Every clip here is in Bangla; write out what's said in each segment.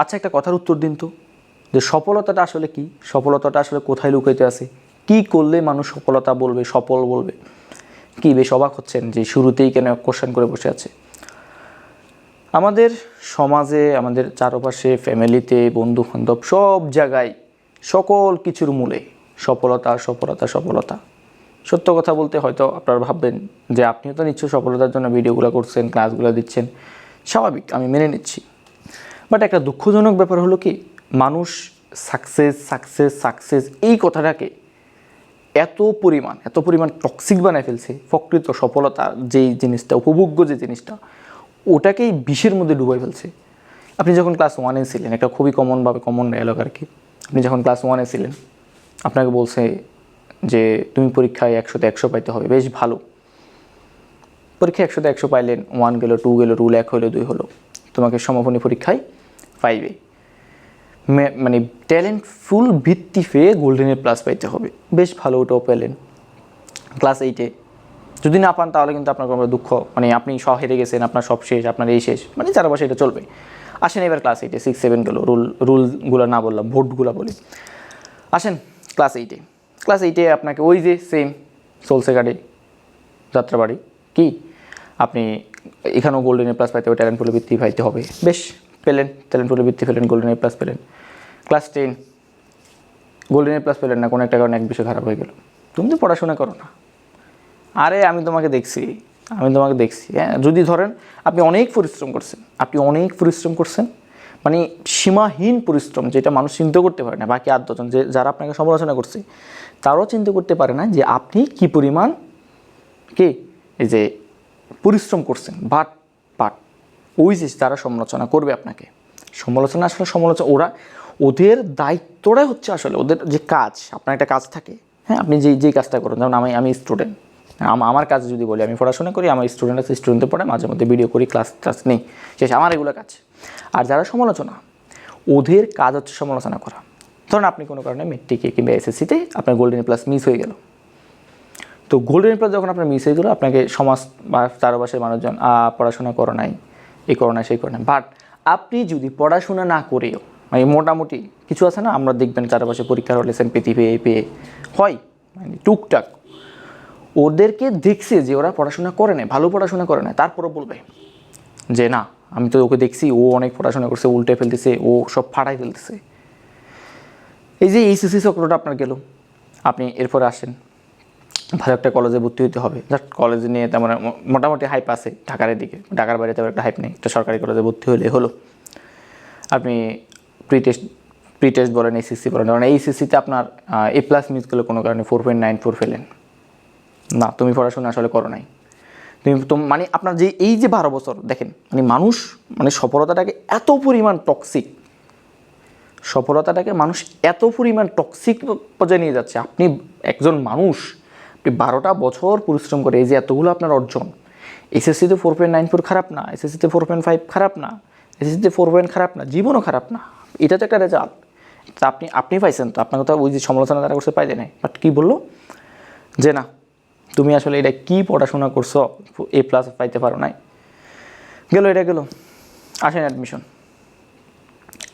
আচ্ছা একটা কথার উত্তর দিন তো। যে সফলতাটা আসলে কি? সফলতাটা আসলে কোথায় লুকাইতে আছে? কি করলে মানুষ সফলতা বলবে, সফল বলবে? কি বেশ অবাক হচ্ছেন যে শুরুতেই কেন কোশ্চেন করে বসে আছে। আমাদের সমাজে, আমাদের চারপাশে ফ্যামিলিতে বন্ধু বান্ধব সব জায়গায় সকল কিছুর মূলে সফলতা সফলতা সফলতা। সত্য কথা বলতে হয়তো আপনারা ভাববেন যে আপনিও তো নিশ্চয় সফলতার জন্য ভিডিওগুলো করছেন ক্লাসগুলো দিচ্ছেন। স্বাভাবিক, আমি মেনে নিচ্ছি। বাট একটা দুঃখজনক ব্যাপার হলো কি, মানুষ সাকসেস সাকসেস সাকসেস এই কথাটাকে এত পরিমাণ এত পরিমাণ টক্সিক বানায় ফেলছে, প্রকৃত সফলতা যেই জিনিসটা, উপভোগ্য যে জিনিসটা, ওটাকেই বিষের মধ্যে ডুবাই ফেলছে। আপনি যখন ক্লাস ওয়ানে ছিলেন, একটা খুবই কমনভাবে কমন ডায়লগ আর কি আপনি যখন ক্লাস ওয়ানে ছিলেন, আপনাকে বলছে যে তুমি পরীক্ষায় একশোতে একশো পাইতে হবে, বেশ ভালো। পরীক্ষায় একশোতে একশো পাইলেন ওয়ান গেলো টু গেলো রুল এক হলো দুই হলো। তোমাকে সমাপনী পরীক্ষায় পাইবে। মানে ট্যালেন্ট ফুল ভিত্তি পেয়ে গোল্ডেনের প্লাস পাইতে হবে। বেশ ভালো ওটাও পেলেন ক্লাস এইটে যদি না পান তাহলে কিন্তু আপনার কোনো দুঃখ মানে আপনি সব হেরে গেছেন, আপনার সব শেষ, আপনার এই শেষ মানে চারপাশে এটা চলবে। আসেন এবার ক্লাস এইটে সিক্স সেভেন গেলো রুল রুলগুলো না বললাম ভোটগুলো বলি। আসেন ক্লাস এইটে ক্লাস এইটে আপনাকে ওই যে সেম চলছে গাড়ি যাত্রাবাড়ি। কি? আপনি এখানেও গোল্ডেন প্লাস পাইতে হবে ট্যালেন্ট পুলে বৃত্তি পাইতে হবে। বেশ। পেলেন ট্যালেন্ট পুলে বৃত্তি পেলেন গোল্ডেন এ প্লাস পেলেন। Class ten golden A plus পেলেন না, কোনো একটা কারণে এক বিষয় খারাপ হয়ে গেল। তুমি তো পড়াশোনা করো না। আরে, আমি তোমাকে দেখছি, আমি তোমাকে দেখছি হ্যাঁ? যদি ধরেন, আপনি অনেক পরিশ্রম করছেন, আপনি অনেক পরিশ্রম করছেন মানে সীমাহীন পরিশ্রম, যেটা মানুষ চিন্তা করতে পারে না, বাকি আট দশজন, যে যারা আপনাকে সমালোচনা করছে, তারাও চিন্তা করতে পারে না যে আপনি কি পরিমাণ, কি? এই যে পরিশ্রম করছেন বাট যে তারা সমালোচনা করবে আপনাকে, সমালোচনা আসলে সমালোচনা ওরা ওদের দায়িত্বটাই হচ্ছে আসলে ওদের যে কাজ, আপনার একটা কাজ থাকে হ্যাঁ আপনি যেই যেই কাজটা করেন, যেমন আমি আমি স্টুডেন্ট আমার কাজ যদি বলি, আমি পড়াশোনা করি, আমার স্টুডেন্ট আছে স্টুডেন্টে পড়ে, মাঝে মধ্যে ভিডিও করি ক্লাস ক্লাস নেই, শেষ, আমার এগুলো কাজ। আর যারা সমালোচনা, ওদের কাজ হচ্ছে সমালোচনা করা। ধরুন আপনি কোনো কারণে মেট্রিকে কিংবা এসএসসিতে আপনার গোল্ডেন প্লাস মিস হয়ে গেল। তো গোল্ডেন প্লাস যখন আপনার মিস হয়ে গেলো, আপনাকে সমাজ বা চারপাশের মানুষজন পড়াশোনা করো নাই। এই করো না সেই করো না বাট আপনি যদি পড়াশোনা না করেও মানে মোটামুটি কিছু আছে না, আমরা দেখবেন চারপাশে পরীক্ষার হলে পেতি পেয়ে পেয়ে হয় মানে টুকটাক। ওদেরকে দেখছে যে ওরা পড়াশোনা করে না ভালো পড়াশোনা করে না তারপরও বলবে যে না, আমি তো ওকে দেখছি, ও অনেক পড়াশোনা করছে, উল্টে ফেলতেছে, ও সব ফাটাই ফেলতেছে। এই যে এইসিসি চক্রটা আপনার গেল, আপনি এরপরে আসেন। ভালো একটা কলেজে ভর্তি হতে হবে। জাস্ট কলেজে নিয়ে তেমন মোটামুটি হাইপ আছে ঢাকার দিকে ঢাকার বাইরে তেমন একটা হাইপ নেই। একটা সরকারি কলেজে ভর্তি হলে হলো। আপনি প্রি টেস্ট প্রি টেস্ট বলেন। এইচএসসি বলেন কারণ এইচএসসিতে আপনার এ প্লাস মিস কোনো কারণে ফোর পয়েন্ট নাইন ফোর ফেলেন। না, তুমি পড়াশোনা আসলে করো নাই। তুমি তো মানে আপনার যে, এই যে বারো বছর, দেখেন মানে মানুষ মানে সফলতাটাকে এত পরিমাণ টক্সিক সফলতাটাকে মানুষ এত পরিমাণ টক্সিক পর্যায়ে নিয়ে যাচ্ছে। আপনি একজন মানুষ আপনি বারোটা বছর পরিশ্রম করে এই যে এতগুলো আপনার অর্জন এসএসসিতে ফোর পয়েন্ট নাইন ফোর খারাপ না এসএসসিতে ফোর পয়েন্ট ফাইভ খারাপ না এসএসসিতে ফোর পয়েন্ট খারাপ না, জীবনও খারাপ না, এটা তো একটা রেজাল্ট তা আপনি আপনি পাইছেন তো, আপনাকে তো ওই যে সমালোচনা তারা করছে পাইলে নাই। বাট কী বলল? যে না, তুমি আসলে এটা কি পড়াশোনা করছ এ প্লাস পাইতে পারো নাই। গেল, এটা গেল। আসেন অ্যাডমিশন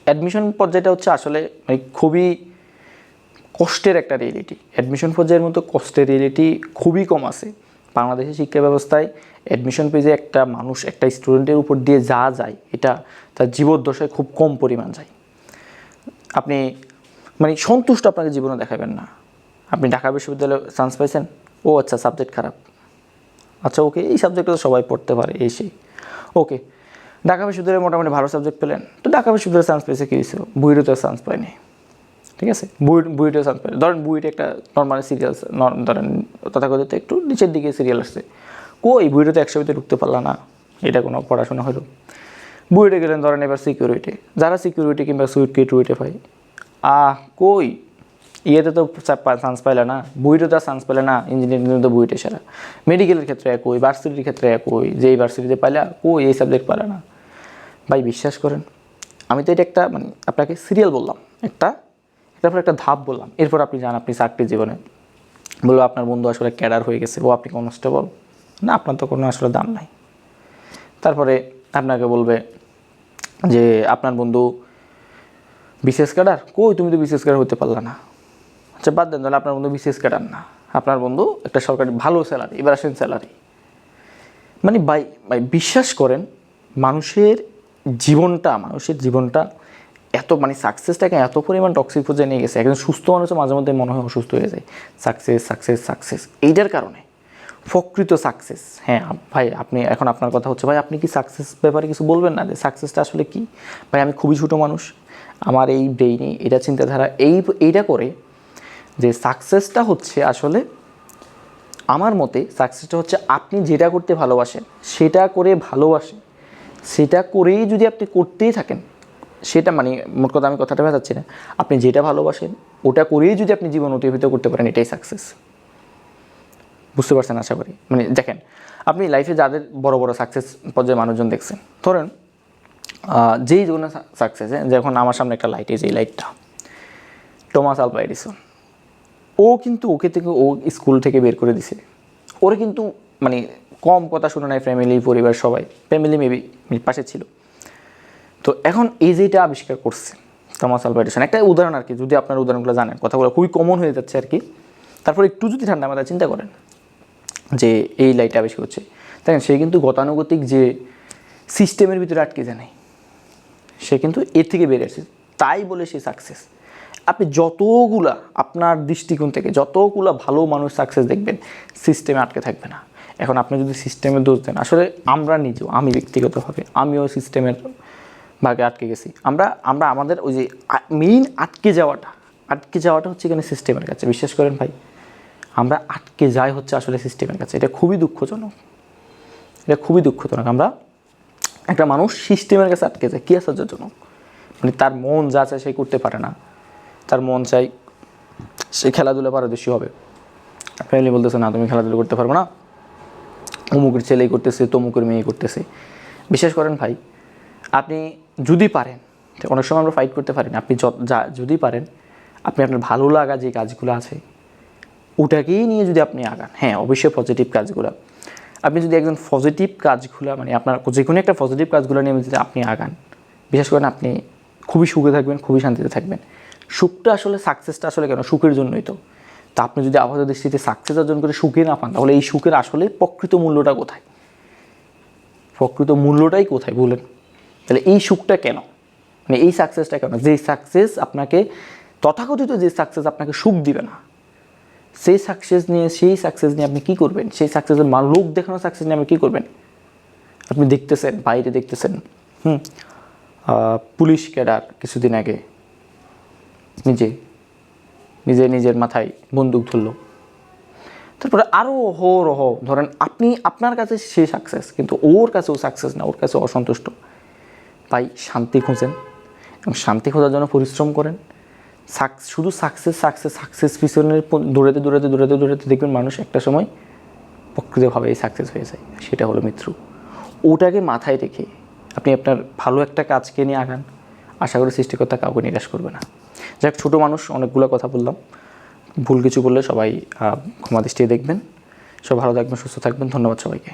অ্যাডমিশন পর্যায়টা হচ্ছে আসলে মানে খুবই কষ্টের একটা রিয়েলিটি অ্যাডমিশন পর্যায়ের মতো কষ্টের রিয়েলিটি খুবই কম আছে। বাংলাদেশের শিক্ষা ব্যবস্থায় অ্যাডমিশন পেজে একটা মানুষ, একটা স্টুডেন্টের উপর দিয়ে যা যায়, এটা তার জীবদ্দশায় খুব কম পরিমাণ যায়। আপনি মানে সন্তুষ্ট আপনাকে জীবনে দেখাবেন না। আপনি ঢাকা বিশ্ববিদ্যালয়ে চান্স পাইছেন? ও আচ্ছা সাবজেক্ট খারাপ। আচ্ছা ওকে এই সাবজেক্টটা তো সবাই পড়তে পারে, এই সেই। ওকে ঢাকা বিশ্ববিদ্যালয়ে মোটামুটি ভালো সাবজেক্ট পেলেন। তো ঢাকা বিশ্ববিদ্যালয়ে চান্স পেয়েছে কী হয়েছে বুয়েটে তো চান্স পায়নি। ঠিক আছে? বুয়েট বুয়েটে চান্স পাই। ধরেন বুয়েটে একটা নর্মাল সিরিয়াল ধরেন তথাকথিত একটু নিচের দিকে সিরিয়াল আসছে। কই? বুয়েটে তো একশো ভিতরে ঢুকতে পারলা না। এটা কোনো পড়াশোনা হলো। বুয়েটে গেলেন ধরেন এবার সিকিউরিটি যারা সিকিউরিটি কিংবা সুইট কিট উইটে পাই আহ, কই? ইয়েতে তো চান্স পাইলে না। বুয়েটে তো চান্স পেলে না। ইঞ্জিনিয়ারিং তো বুয়েটে সেরা মেডিকেলের ক্ষেত্রে একই ভার্সিটির ক্ষেত্রে একই। যেই ভার্সিটিতে পাইলা, কই? এই সাবজেক্ট পাইলে না। ভাই, বিশ্বাস করেন, আমি তো এটা একটা মানে আপনাকে সিরিয়াল বললাম। একটা তারপর একটা ধাপ বললাম। এরপর আপনি যান আপনি চাকরি জীবনে। বলল, আপনার বন্ধু আসলে ক্যাডার হয়ে গেছে, ও আপনি কনস্টেবল? না, আপনার তো কোনো আসলে দাম নাই। তারপরে আপনাকে বলবে যে, আপনার বন্ধু বিশেষ ক্যাডার? কই, তুমি তো বিশেষ ক্যাডার হতে পারলা না। আচ্ছা বাদ দেন, তাহলে আপনার বন্ধু বিশেষ ক্যাডার না। আপনার বন্ধু একটা সরকারি, ভালো স্যালারি এবার আসেন স্যালারি মানে বাই বিশ্বাস করেন, মানুষের জীবনটা মানুষের জীবনটা এত মানে সাকসেসটাকে এত পরিমাণ টক্সিক পর্যায়ে নিয়ে গেছে, একজন সুস্থ মানুষের মাঝে মধ্যে মনে হয় অসুস্থ হয়ে যায়। সাকসেস সাকসেস সাকসেস এইটার কারণে। প্রকৃত সাকসেস হ্যাঁ ভাই, আপনি, এখন আপনার কথা হচ্ছে, ভাই, আপনি কি সাকসেস ব্যাপারে কিছু বলবেন না যে সাকসেসটা আসলে কি? ভাই, আমি খুবই ছোটো মানুষ। আমার এই ব্রেইনে এটা চিন্তাধারা এই, এইটা করে যে সাকসেসটা হচ্ছে আসলে আমার মতে সাকসেসটা হচ্ছে আপনি যেটা করতে ভালোবাসেন, সেটা করে ভালোবাসেন। সেটা করেই যদি আপনি করতেই থাকেন সেটা মানে মোট কথা আমি কথাটা বোঝাচ্ছি না। আপনি যেটা ভালোবাসেন, ওটা করেই যদি আপনি জীবন অতিবাহিত করতে পারেন, এটাই সাকসেস বুঝতে পারছেন আশা করি? মানে দেখেন, আপনি লাইফে যাদের বড় বড় সাকসেস পর্যায়ে মানুষজন দেখছেন, ধরেন যেই জন্য সাকসেস যখন আমার সামনে একটা লাইট এই লাইটটা টমাস আলভা এডিসন ও কিন্তু ওকে থেকে ও স্কুল থেকে বের করে দিছে। ওরা কিন্তু মানে কম কথা শুনে নাই ফ্যামিলি পরিবার, সবাই। ফ্যামিলি মেবি পাশে ছিল। তো এখন এই যেটা আবিষ্কার করছে টমাস আলভা এডিসন একটা উদাহরণ আর কি, যদি আপনার উদাহরণগুলো জানেন, কথাগুলো খুবই কমন হয়ে যাচ্ছে আর কি। তারপর একটু যদি ঠান্ডা মাথায় চিন্তা করেন যে এই লাইটটা আবিষ্কার হচ্ছে দেখেন সে কিন্তু গতানুগতিক যে সিস্টেমের ভিতরে আটকে যায় নাই, সে কিন্তু এর থেকে বেড়ে বেরিয়েছে তাই বলে সে সাকসেস আপনি যতগুলা আপনার দৃষ্টিকোণ থেকে যতগুলা ভালো মানুষ সাকসেস দেখবেন সিস্টেমে আটকে থাকবে না। এখন আপনি যদি সিস্টেমে দোষ দেন, আসলে আমরা নিজেও, আমি ব্যক্তিগতভাবে, আমিও সিস্টেমের ভাগে আটকে গেছি। আমরা আমরা আমাদের ওই যে মেইন আটকে যাওয়াটা আটকে যাওয়াটা হচ্ছে এখানে সিস্টেমের কাছে। বিশ্বাস করেন ভাই, আমরা আটকে যাই হচ্ছে আসলে সিস্টেমের কাছে। এটা খুবই দুঃখজনক। এটা খুবই দুঃখজনক। আমরা একটা মানুষ সিস্টেমের কাছে আটকে যায় কী আশ্চর্যজনক। মানে তার মন যা চায় সে করতে পারে না। তার মন চাই সে খেলাধুলা পারদর্শী হবে। ফ্যামিলি বলতেছে, না, তুমি খেলাধুলা করতে পারব না। অমুকের ছেলেই করতেছে, তমুকের মেয়ে করতেছে। বিশ্বাস করেন ভাই, আপনি যদি পারেন, অনেক সময় আমরা ফাইট করতে পারি না, আপনি যা, যদি পারেন, আপনি আপনার ভালো লাগা যে কাজগুলো আছে, ওটাকেই নিয়ে যদি আপনি আগান হ্যাঁ অবশ্যই পজিটিভ কাজগুলো। আপনি যদি একজন পজিটিভ কাজগুলো মানে আপনার যে কোনো একটা পজিটিভ কাজগুলো নিয়ে যদি আপনি আগান, বিশেষ করেন আপনি খুবই সুখে থাকবেন, খুবই শান্তিতে থাকবেন। সুখটা আসলে সাকসেসটা আসলে কেন? সুখের জন্যই তো। তা আপনি যদি আপাত দৃষ্টিতে সাকসেস অর্জন করে সুখে না পান, তাহলে এই সুখের আসলে প্রকৃত মূল্যটা কোথায়? প্রকৃত মূল্যটাই কোথায়? বলেন। তাহলে এই সুখটা কেন? মানে এই সাকসেসটা কেন? যে সাকসেস আপনাকে, তথাকথিত যে সাকসেস আপনাকে সুখ দিবে না, সেই সাকসেস নিয়ে, সেই সাকসেস নিয়ে আপনি কী করবেন? সেই সাকসেসের মা লোক দেখানো সাকসেস নিয়ে আপনি কী করবেন? আপনি দেখতেছেন, বাইরে দেখতেছেন, হুম? পুলিশ ক্যাডার কিছুদিন আগে নিজে নিজে নিজের মাথায় বন্দুক ধরলো। তারপরে আরও হো রহ ধরেন আপনি, আপনার কাছে সে সাকসেস কিন্তু ওর কাছেও সাকসেস না, ওর কাছে অসন্তুষ্ট। তাই শান্তি খোঁজেন এবং শান্তি খোঁজার জন্য পরিশ্রম করেন। সাক, শুধু সাকসেস সাকসেস সাকসেস পিছনের দৌড়াতে দৌড়াতে দৌড়াতে দৌড়াতে দেখবেন মানুষ একটা সময় প্রকৃতভাবে সাকসেস হয়ে যায়। সেটা হলো মৃত্যু ওটাকে মাথায় রেখে আপনি আপনার ভালো একটা কাজকে নিয়ে আগান। আশা করি সৃষ্টিকর্তা কাউকে নিরাশ করবে না। যাক, ছোটো মানুষ, অনেকগুলো কথা বললাম। ভুল কিছু বললে সবাই ক্ষমা দৃষ্টিতে দেখবেন। সব ভালো থাকবেন, সুস্থ থাকবেন। ধন্যবাদ সবাইকে।